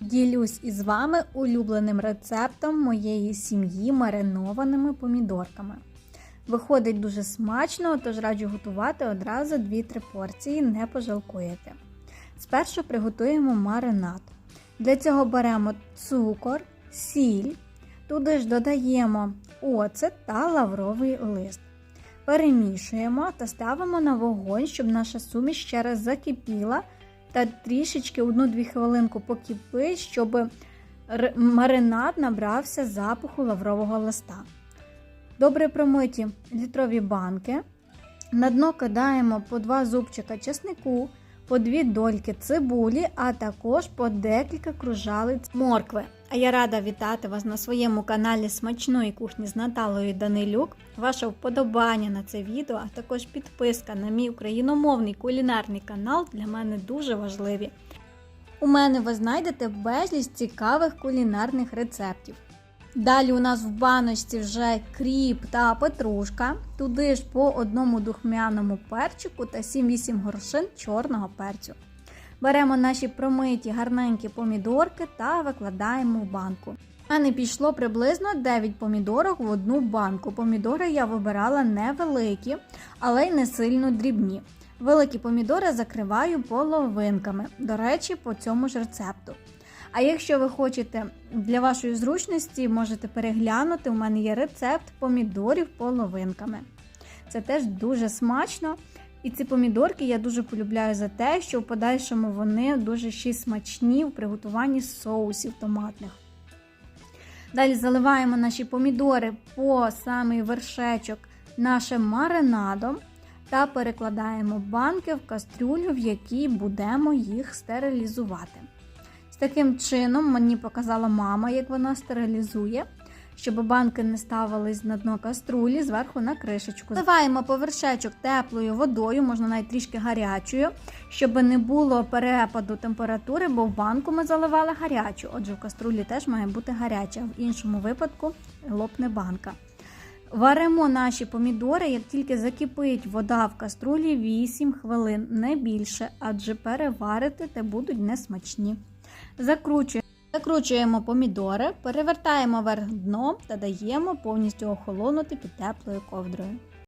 Ділюсь із вами улюбленим рецептом моєї сім'ї маринованими помідорками. Виходить дуже смачно, тож раджу готувати одразу 2-3 порції, не пожалкуєте. Спершу приготуємо маринад. Для цього беремо цукор, сіль, туди ж додаємо оцет та лавровий лист. Перемішуємо та ставимо на вогонь, щоб наша суміш ще раз закипіла та трішечки 1-2 хвилинку покіпи, щоб маринад набрався запаху лаврового листа. Добре промиті літрові банки. На дно кидаємо по 2 зубчика чеснику, по 2 дольки цибулі, а також по декілька кружалиць моркви. А я рада вітати вас на своєму каналі Смачної кухні з Наталою Данилюк. Ваше вподобання на це відео, а також підписка на мій україномовний кулінарний канал для мене дуже важливі. У мене ви знайдете безліч цікавих кулінарних рецептів. Далі у нас в баночці вже кріп та петрушка, туди ж по одному духмяному перчику та 7-8 горошин чорного перцю. Беремо наші промиті гарненькі помідорки та викладаємо в банку. У мене пішло приблизно 9 помідорок в одну банку. Помідори я вибирала невеликі, але й не сильно дрібні. Великі помідори закриваю половинками, до речі, по цьому ж рецепту. А якщо ви хочете для вашої зручності, можете переглянути. У мене є рецепт помідорів половинками. Це теж дуже смачно. І ці помідорки я дуже полюбляю за те, що в подальшому вони дуже ще смачні в приготуванні соусів томатних. Далі заливаємо наші помідори по самий вершечок нашим маринадом та перекладаємо банки в кастрюлю, в якій будемо їх стерилізувати. З таким чином мені показала мама, як вона стерилізує, щоб банки не ставились на дно каструлі, зверху на кришечку. Заливаємо повершечок теплою водою, можна навіть трішки гарячою, щоб не було перепаду температури, бо в банку ми заливали гарячу. Отже, в каструлі теж має бути гаряча, в іншому випадку лопне банка. Варимо наші помідори, як тільки закипить вода в каструлі 8 хвилин, не більше, адже переварити те будуть несмачні. Закручуємо. Закручуємо помідори, перевертаємо вверх дном та даємо повністю охолонути під теплою ковдрою.